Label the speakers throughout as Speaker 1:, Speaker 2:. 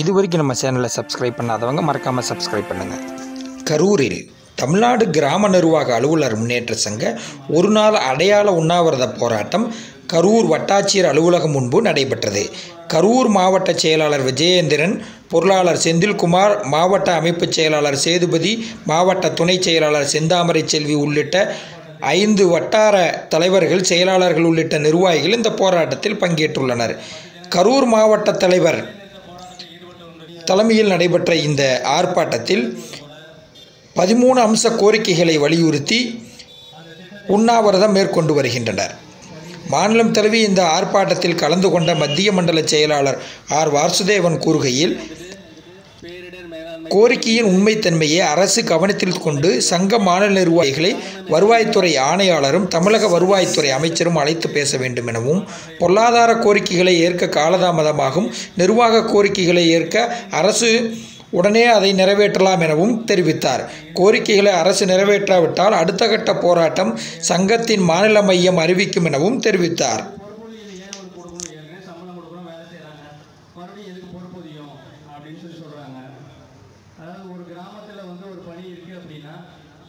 Speaker 1: இது வரைக்கும் நம்ம சேனலை சப்ஸ்கிரைப் பண்ணாதவங்க மறக்காமல் சப்ஸ்கிரைப் பண்ணுங்கள் கரூரில் தமிழ்நாடு கிராம நிர்வாக அலுவலர் முன்னேற்ற சங்க ஒரு நாள் அடையாள உண்ணாவிரத போராட்டம் கரூர் வட்டாட்சியர் அலுவலகம் முன்பு நடைபெற்றது. கரூர் மாவட்ட செயலாளர் விஜயேந்திரன் பொருளாளர் செந்தில்குமார் மாவட்ட அமைப்புச் செயலாளர் சேதுபதி மாவட்ட துணைச் செயலாளர் செந்தாமரை செல்வி உள்ளிட்ட ஐந்து வட்டார தலைவர்கள் செயலாளர்கள் உள்ளிட்ட நிர்வாகிகள் இந்த போராட்டத்தில் பங்கேற்றுள்ளனர். கரூர் மாவட்ட தலைவர் தலைமையில் நடைபெற்ற இந்த ஆர்ப்பாட்டத்தில் பதிமூணு அம்ச கோரிக்கைகளை வலியுறுத்தி உண்ணாவிரதம் மேற்கொண்டு வருகின்றனர். மாநிலம் தழுவி இந்த ஆர்ப்பாட்டத்தில் கலந்து கொண்ட மத்திய மண்டல செயலாளர் ஆர் வாசுதேவன் கூறுகையில் கோரிக்கையின் உண்மைத்தன்மையை அரசு கவனத்தில் கொண்டு சங்க மாநில நிர்வாகிகளை வருவாய்த்துறை ஆணையாளரும் தமிழக வருவாய்த்துறை அமைச்சரும் அழைத்து பேச வேண்டும் எனவும் பொருளாதார கோரிக்கைகளை ஏற்க காலதாமதமாகும் நிர்வாக கோரிக்கைகளை ஏற்க அரசு உடனே அதை நிறைவேற்றலாம் எனவும் தெரிவித்தார். கோரிக்கைகளை அரசு நிறைவேற்றாவிட்டால் அடுத்த கட்ட போராட்டம் சங்கத்தின் மாநில மையம் அறிவிக்கும் எனவும் தெரிவித்தார்.
Speaker 2: மறுபடியும் எதுக்கு பொறுப்பதியும் அப்படின்னு சொல்லி சொல்கிறாங்க அதாவது ஒரு கிராமத்தில் வந்து ஒரு பணி இருக்குது அப்படின்னா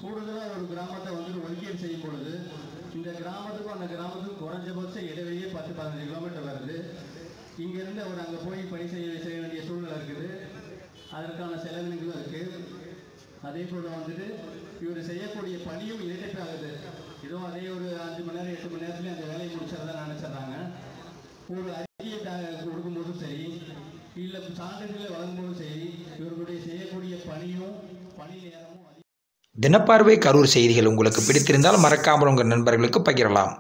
Speaker 2: கூடுதலாக ஒரு கிராமத்தை வந்து ஒதுக்கீடு செய்யும் பொழுது இந்த கிராமத்துக்கும் அந்த கிராமத்துக்கும் குறைஞ்சபட்ச இடைவெளியே பத்து பதினஞ்சு கிலோமீட்டர் வருது. இங்கேருந்து அவர் அங்கே போய் பணி செய்ய செய்ய வேண்டிய சூழ்நிலை இருக்குது. அதற்கான செலவினங்களும் இருக்குது அதே போல் வந்துட்டு இவர் செய்யக்கூடிய பணியும் இரட்டிப்பாகுது ஏதோ அதே ஒரு அஞ்சு மணி நேரம் எட்டு மணி நேரத்துலேயும் அந்த வேலையை முடிச்சிடறதா நினச்சிட்றாங்க. ஒரு அறிக்கையை சரி இவர்களுடைய செய்யக்கூடிய பணியும் பணி நேரமும்
Speaker 1: தினப்பார்வை கரூர் செய்திகள் உங்களுக்கு பிடித்திருந்தால் மறக்காமல் உங்கள் நண்பர்களுக்கு பகிரலாம்.